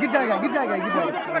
गिर जाएगा गिर जाएगा गिर जाएगा আরে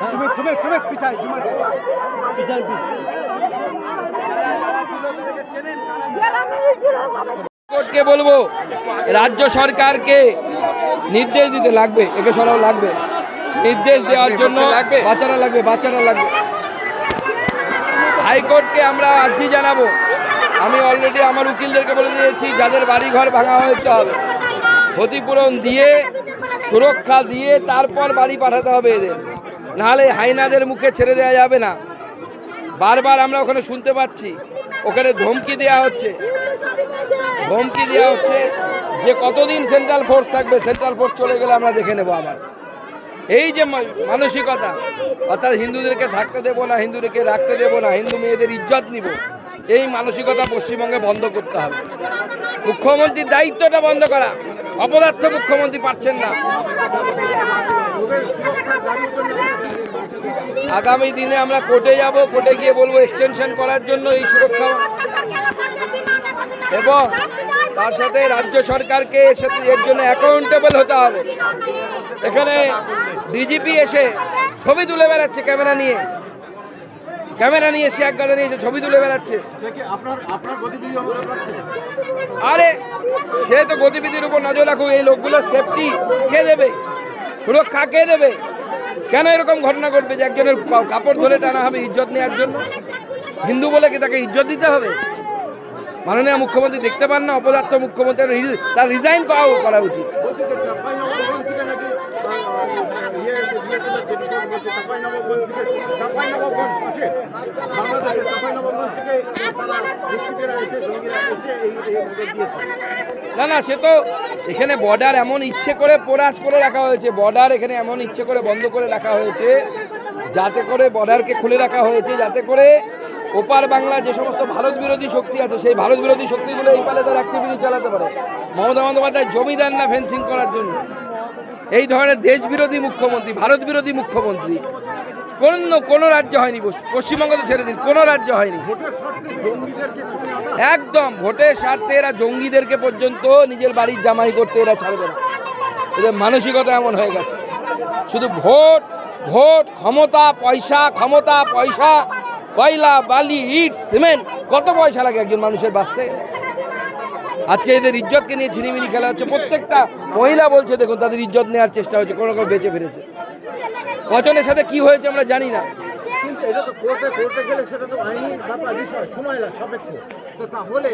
সুমিত সুমিত সুমিত পিছায় জুমার পিছায় কোর্টকে বলব রাজ্য সরকারকে নির্দেশ দিতে লাগবে একে সরাও লাগবে। নির্দেশ দেওয়ার জন্য লাগবে বাচ্চারা লাগবে বাচ্চারা লাগবে। হাইকোর্টকে আমরা আর্জি জানাব। আমি অলরেডি আমার উকিলদেরকে বলে দিয়েছি যাদের বাড়ি ঘর ভাঙা হতে হবে। ক্ষতিপূরণ দিয়ে সুরক্ষা দিয়ে তারপর বাড়ি পাঠাতে হবে এদের। নাহলে হাইনাদের মুখে ছেড়ে দেওয়া যাবে না। বারবার আমরা ওখানে শুনতে পাচ্ছি। ওখানে ধমকি দেওয়া হচ্ছে। ধমকি দেওয়া হচ্ছে যে কতদিন সেন্ট্রাল ফোর্স থাকবে সেন্ট্রাল ফোর্স চলে গেলে আমরা দেখে নেব আবার। এই যে মানসিকতা, অর্থাৎ হিন্দুদেরকে থাকতে দেবো না, হিন্দুদেরকে রাখতে দেবো না, হিন্দু মেয়েদের ইজ্জত নিব, এই মানসিকতা পশ্চিমবঙ্গে বন্ধ করতে হবে। মুখ্যমন্ত্রীর দায়িত্বটা বন্ধ করা। অপদার্থ মুখ্যমন্ত্রী পাচ্ছেন না। আগামী দিনে আমরা কোর্টে যাব কোর্টে গিয়ে বলব এক্সটেনশন করার জন্য এই সুরক্ষা এবং তার সাথে রাজ্য সরকারকে এর সাথে এর জন্য অ্যাকাউন্টেবল হতে হবে। এখানে ডিজিপি এসে ছবি তুলে বেড়াচ্ছে ক্যামেরা নিয়ে। ক্যামেরা নিয়ে সে এক গাদা নিয়ে এসে ছবি তুলে বেড়াচ্ছে। আরে সে তো গতিবিধির উপর নজর রাখুক এই লোকগুলোর সেফটি কে দেবে? সুরক্ষা কে দেবে? কেন এরকম ঘটনা ঘটবে যে একজনের কাপড় ধরে টানা হবে ইজ্জত নেওয়ার জন্য? হিন্দু বলে কি তাকে ইজ্জত দিতে হবে? মাননীয় মুখ্যমন্ত্রী দেখতে পান না, অপদার্থ মুখ্যমন্ত্রী, তার রিজাইন করা করা উচিত। না না, সে তো এখানে বর্ডার এমন ইচ্ছে করে পোরাস করে রাখা হয়েছে বর্ডার এখানে এমন ইচ্ছে করে বন্ধ করে রাখা হয়েছে, যাতে করে বর্ডারকে খুলে রাখা হয়েছে, যাতে করে ওপার বাংলা যে সমস্ত ভারত বিরোধী শক্তি আছে, সেই ভারত বিরোধী শক্তিগুলো এই পালে তার অ্যাক্টিভিটি চালাতে পারে। মমতা বন্দ্যোপাধ্যায় জমি দেন না ফেন্সিং করার জন্য? এই ধরনের দেশ বিরোধী মুখ্যমন্ত্রী ভারত বিরোধী মুখ্যমন্ত্রী কোন কোনো রাজ্য হয়নি পশ্চিম- পশ্চিমবঙ্গ তো ছেড়ে দিন কোনো রাজ্য হয়নি। একদম ভোটের স্বার্থে এরা জঙ্গিদেরকে পর্যন্ত নিজের বাড়ির জামাই করতে এরা ছাড়বে না। এদের মানসিকতা এমন হয়ে গেছে। শুধু ভোট ভোট ক্ষমতা পয়সা ক্ষমতা পয়সা কয়লা বালি ইট সিমেন্ট কত পয়সা লাগে একজন মানুষের বাঁচতে? আজকে এদের ইজ্জতকে নিয়ে ছিনিমিনি খেলা হচ্ছে। প্রত্যেকটা মহিলা বলছে দেখুন তাদের ইজ্জত নেওয়ার চেষ্টা হচ্ছে কোনো বেঁচে ফিরেছে। কজনের সাথে কি হয়েছে আমরা জানি না। কিন্তু এটা তো কোর্টে কোর্টে গেলে সেটা তো আইনি ব্যাপার বিষয় সময় সাপেক্ষ। তো তাহলে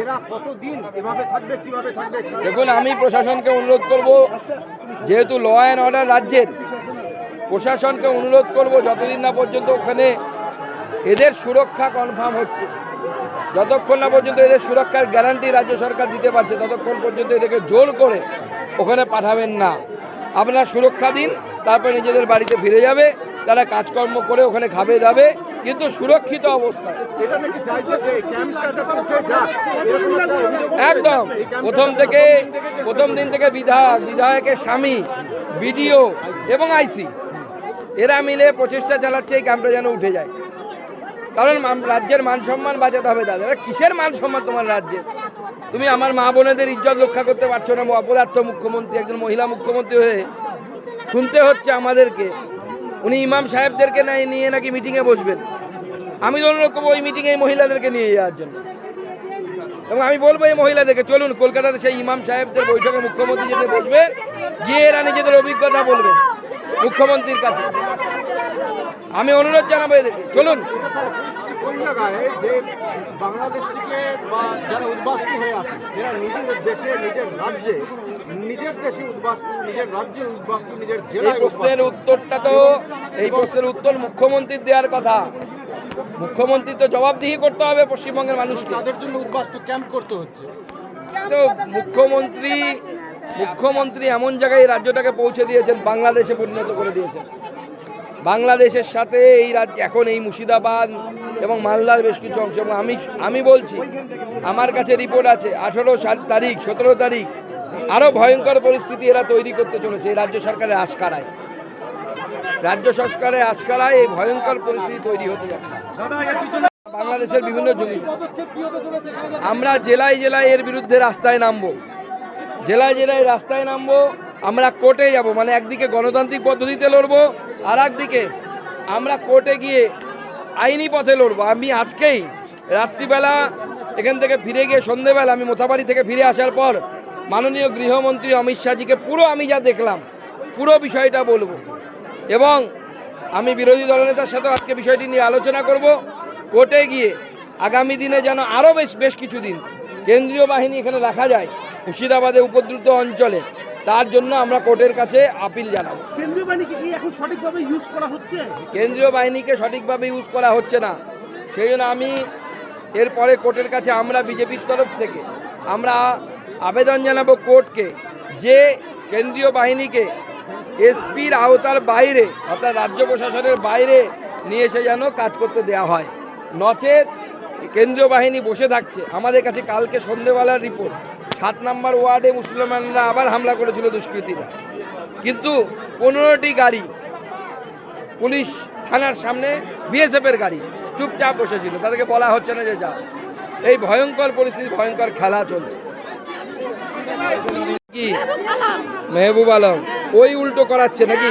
এরা কতদিন এভাবে থাকবে কীভাবে থাকবে? দেখুন আমি প্রশাসনকে অনুরোধ করব যেহেতু ল অ্যান্ড অর্ডার রাজ্যের প্রশাসনকে অনুরোধ করব যতদিন না পর্যন্ত ওখানে এদের সুরক্ষা কনফার্ম হচ্ছে। যতক্ষণ না পর্যন্ত এদের সুরক্ষার গ্যারান্টি রাজ্য সরকার দিতে পারছে ততক্ষণ পর্যন্ত এদেরকে জোর করে ওখানে পাঠাবেন না। আপনার সুরক্ষা দিন তারপরে নিজেদের বাড়িতে ফিরে যাবে তারা কাজকর্ম করে ওখানে খাবে দাবে কিন্তু সুরক্ষিত অবস্থায়। একদম। প্রথম থেকে প্রথম প্রথম দিন থেকে বিধায়ক বিধায়কের স্বামী বিডিও এবং আইসি এরা মিলে প্রচেষ্টা চালাচ্ছে এই ক্যাম্পটা যেন উঠে যায়। কারণ রাজ্যের মান সম্মান বাঁচাতে হবে এরা কিসের মান সম্মান তোমার রাজ্যে? তুমি আমার মা বোনেদের ইজ্জত রক্ষা করতে পারছ না, অপদার্থ মুখ্যমন্ত্রী, একজন মহিলা মুখ্যমন্ত্রী হয়ে। শুনতে হচ্ছে আমাদেরকে। উনি ইমাম সাহেবদেরকে নাই, নিয়ে নাকি মিটিংয়ে বসবেন? আমি অনুরোধ করব ওই মিটিংয়ে মহিলাদেরকে নিয়ে যাওয়ার জন্য। এবং আমি বলব এই মহিলাদেরকে, চলুন, কলকাতাতে সেই ইমাম সাহেবদের বৈঠকে মুখ্যমন্ত্রী যদি বসবে গিয়ে এরা নিজেদের অভিজ্ঞতা বলবে মুখ্যমন্ত্রীর কাছে। আমি অনুরোধ জানাব এদেরকে চলুন। যে বাংলাদেশ থেকে বা যারা উদ্বাস্তু হয়ে আসে এরা নিজেদের দেশে নিজের রাজ্যে নিজের দেশে উদ্বাস্তু নিজের রাজ্যে উদ্বাস্তু নিজের জেলায় প্রশ্নের উত্তরটা তো এই প্রশ্নের উত্তর মুখ্যমন্ত্রীর দেওয়ার কথা। মুখ্যমন্ত্রী তো জবাবদিহি করতে হবে পশ্চিমবঙ্গের মানুষকে। তাদের জন্য উদ্বাস্তু ক্যাম্প করতে হচ্ছে। তো মুখ্যমন্ত্রী মুখ্যমন্ত্রী এমন জায়গায় রাজ্যটাকে পৌঁছে দিয়েছেন বাংলাদেশে পরিণত করে দিয়েছেন। বাংলাদেশের সাথে এই রাজ্য, এখন এই মুর্শিদাবাদ এবং মালদার বেশ কিছু অংশ। আমি আমি বলছি, আমার কাছে রিপোর্ট আছে, আঠেরো সাত তারিখ, সতেরো তারিখ আরও ভয়ঙ্কর পরিস্থিতি এরা তৈরি করতে চলেছে এই রাজ্য সরকারের আশকারায়। রাজ্য সরকারের আশকারায় এই ভয়ঙ্কর পরিস্থিতি তৈরি হতে যাচ্ছে। বাংলাদেশের বিভিন্ন জমি। আমরা জেলায় জেলায় এর বিরুদ্ধে রাস্তায় নামবো। জেলায় জেলায় রাস্তায় নামবো, আমরা কোর্টে যাব মানে একদিকে গণতান্ত্রিক পদ্ধতিতে লড়বো আর একদিকে আমরা কোর্টে গিয়ে আইনি পথে লড়বো। আমি আজকেই রাত্রিবেলা এখান থেকে ফিরে গিয়ে সন্ধেবেলা আমি মোথাবাড়ি থেকে ফিরে আসার পর মাননীয় গৃহমন্ত্রী অমিত শাহজিকে পুরো আমি যা দেখলাম, পুরো বিষয়টা বলব। এবং আমি বিরোধী দলনেতার সাথে আজকে বিষয়টি নিয়ে আলোচনা করব। কোর্টে গিয়ে আগামী দিনে যেন আরও বেশ বেশ কিছুদিন কেন্দ্রীয় বাহিনী এখানে রাখা যায় মুর্শিদাবাদে উপদ্রুত অঞ্চলে। তার জন্য আমরা কোর্টের কাছে আপিল জানাব। কেন্দ্রীয় বাহিনীকে কি এখন সঠিকভাবে ইউজ করা হচ্ছে? কেন্দ্রীয় বাহিনীকে সঠিকভাবে ইউজ করা হচ্ছে না। সেই জন্য আমি এরপরে কোর্টের কাছে আমরা বিজেপির তরফ থেকে আমরা আবেদন জানাব কোর্টকে যে কেন্দ্রীয় বাহিনীকে এসপির আওতার বাইরে অর্থাৎ রাজ্য প্রশাসনের বাইরে নিয়ে এসে যেন কাজ করতে দেওয়া হয়। নচেত কেন্দ্রীয় বাহিনী বসে থাকছে। আমাদের কাছে কালকে সন্ধেবেলার রিপোর্ট সাত নম্বর ওয়ার্ডে মুসলমানরা আবার হামলা করেছিল দুষ্কৃতীরা। কিন্তু পনেরোটি গাড়ি পুলিশ থানার সামনে বিএসএফের গাড়ি চুপচাপ বসেছিল। তাদেরকে বলা হচ্ছে না যে যা এই ভয়ঙ্কর পরিস্থিতি ভয়ঙ্কর খেলা চলছে। কি? মেহবুব আলম ওই উল্টো করাচ্ছে নাকি?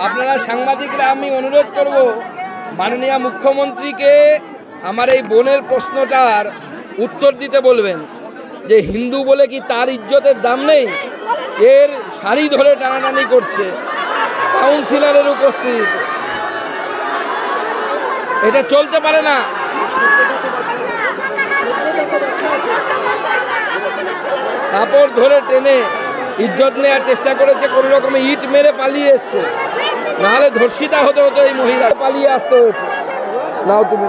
আপনারা সাংবাদিকরা, আমি অনুরোধ করব, মাননীয় মুখ্যমন্ত্রীকে আমার এই বোনের প্রশ্নটার উত্তর দিতে বলবেন। যে হিন্দু বলে কি তার ইজ্জতের দাম নেই? এর শাড়ি ধরে টানাটানি করছে। কাউন্সিলরের উপস্থিত। এটা চলতে পারে না। কাপড় ধরে টেনে ইজ্জত নেওয়ার চেষ্টা করেছে, কোনো রকমে ইট মেরে পালিয়ে এসছে। নাহলে ধর্ষিতা হতে হতো এই মহিলা, পালিয়ে আসতে হয়েছে। নাও তুমি।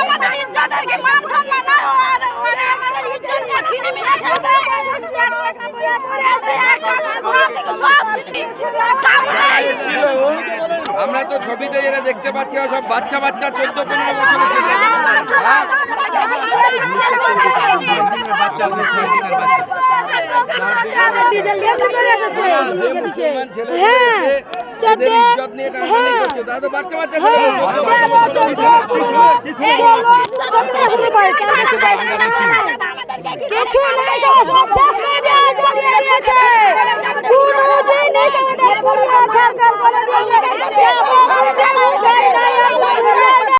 আমাদের মান সম্মান না আমাদের ইজ্জত মিলে খেলবে আমরা তো ছবিতে যেটা দেখতে পাচ্ছি সব বাচ্চা বাচ্চা, চোদ্দ পনেরো বছরের ছেলে। কিছু নাই সব শেষ করে দিয়ে জ্বালিয়ে দিয়েছে কোনো জিনিস আমাদের পুরো সরকার করে দিয়েছে